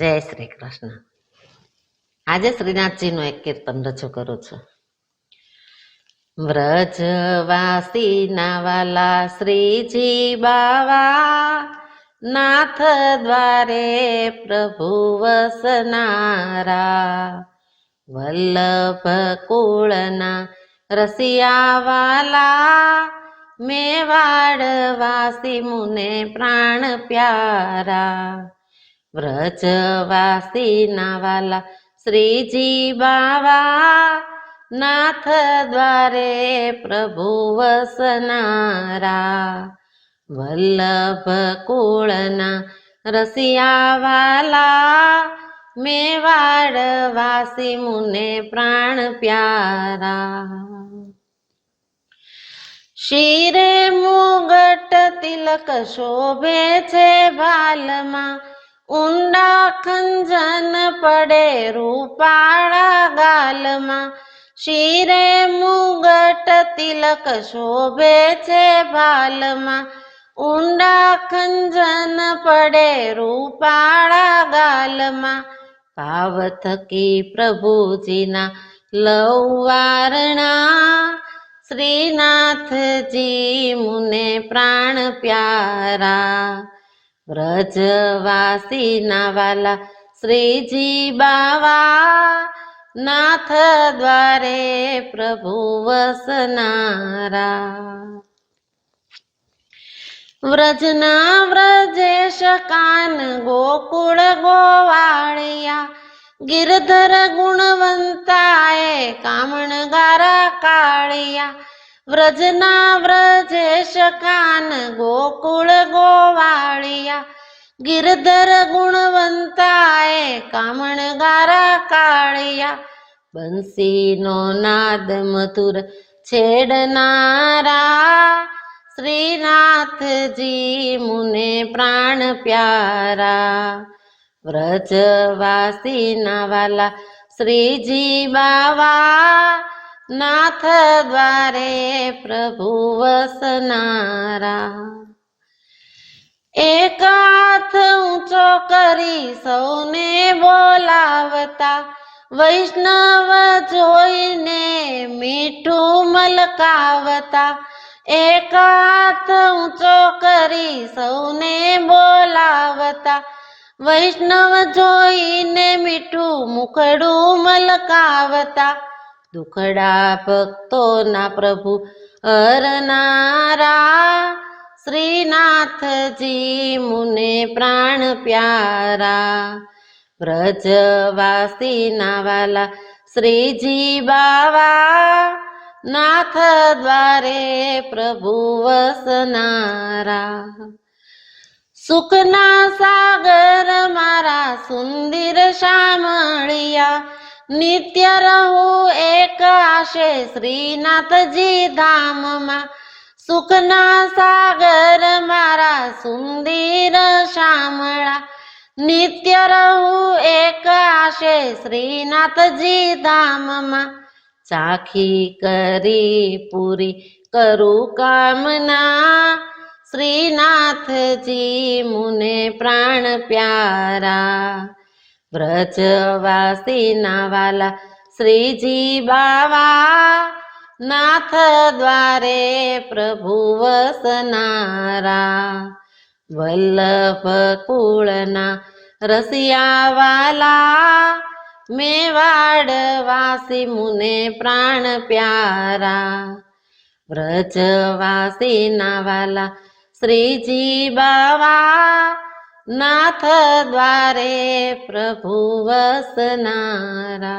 જય શ્રી કૃષ્ણ. આજે શ્રીનાથજીનું એક કીર્તન રજૂ કરું છું. વ્રજવાસી નાવાલા શ્રીજી બાવા, નાથ દ્વારે પ્રભુ વસનારા. વલ્લભ કુળના રસિયાવાલા મેવાડ વાસી મુને પ્રાણ પ્યારા. વ્રજવાસી નાવાલા શ્રીજી બાવા નાથ દ્વારે પ્રભુ વસનારા. વલ્લભ કુળના રસિયાવાલા મેવાડ વાસી મુને પ્રાણ પ્યારા. શિરે મુગટ તિલક શોભે છે ભાલમાં ઊંડા ખંજન પડે રૂપાળા ગાલમાં. શિરે મુગટ તિલક શોભે છે ભાલમાં. ઊંડા ખંજન પડે રૂપાળા ગાલમાં. ભાવ થકી પ્રભુજીના લવારણા શ્રીનાથજી મુને પ્રાણ પ્યારા. વ્રજવાસી વાલા શ્રીજી બાવા નાથ દ્વારે પ્રભુ વસનારા. વ્રજના વ્રજેશ કાન ગોકુળ ગોવાળિયા, ગિરધર ગુણવંતાએ કામણગારા કાળિયા વ્રજના વ્રજેશ કાન ગોકુળ ગોવાળિયા. ગિરધર ગુણવંતાએ કામણગારા કાળિયા. બંસીનો નાદ મધુર છેડનારા. શ્રીનાથજી મુને પ્રાણ પ્યારા. વ્રજવાસી વાલા શ્રીજી બાવા. નાથ દ્વારે પ્રભુ વસનારા એક હાથ ઊંચો કરી સૌને બોલાવતા વૈષ્ણવ જોઈને મીઠું મલકાવતા એક હાથ ઊંચો કરી સૌને બોલાવતા વૈષ્ણવ જોઈને મીઠું મુખડું મલકાવતા દુખડા ભક્તોના પ્રભુ હરનારા શ્રીનાથજી મુને પ્રાણ પ્યારા. વ્રજવાસી વાલા શ્રીજી બાવા, નાથ દ્વારે પ્રભુ વસનારા. સુખના સાગર મારા સુંદર શામળિયા નિત્ય રહું એક આશે શ્રીનાથજી ધામમાં. સુખના સાગર મારા સુંદર શામળા. નિત્ય રહું એક આશે શ્રીનાથજી ધામમાં. ચાખી કરી પૂરી કરું કામના. શ્રીનાથજી મુને પ્રાણ પ્યારા. વ્રજવાસી વાલા શ્રીજી બાવા, નાથ દ્વારે પ્રભુ વસનારા. વલ્લભ કુળના રસિયા વાલા મેવાડ વાસી મુને પ્રાણ પ્યારા. વ્રજવાસી વાલા શ્રીજી બાવા नाद्वारे प्रभुवस नारा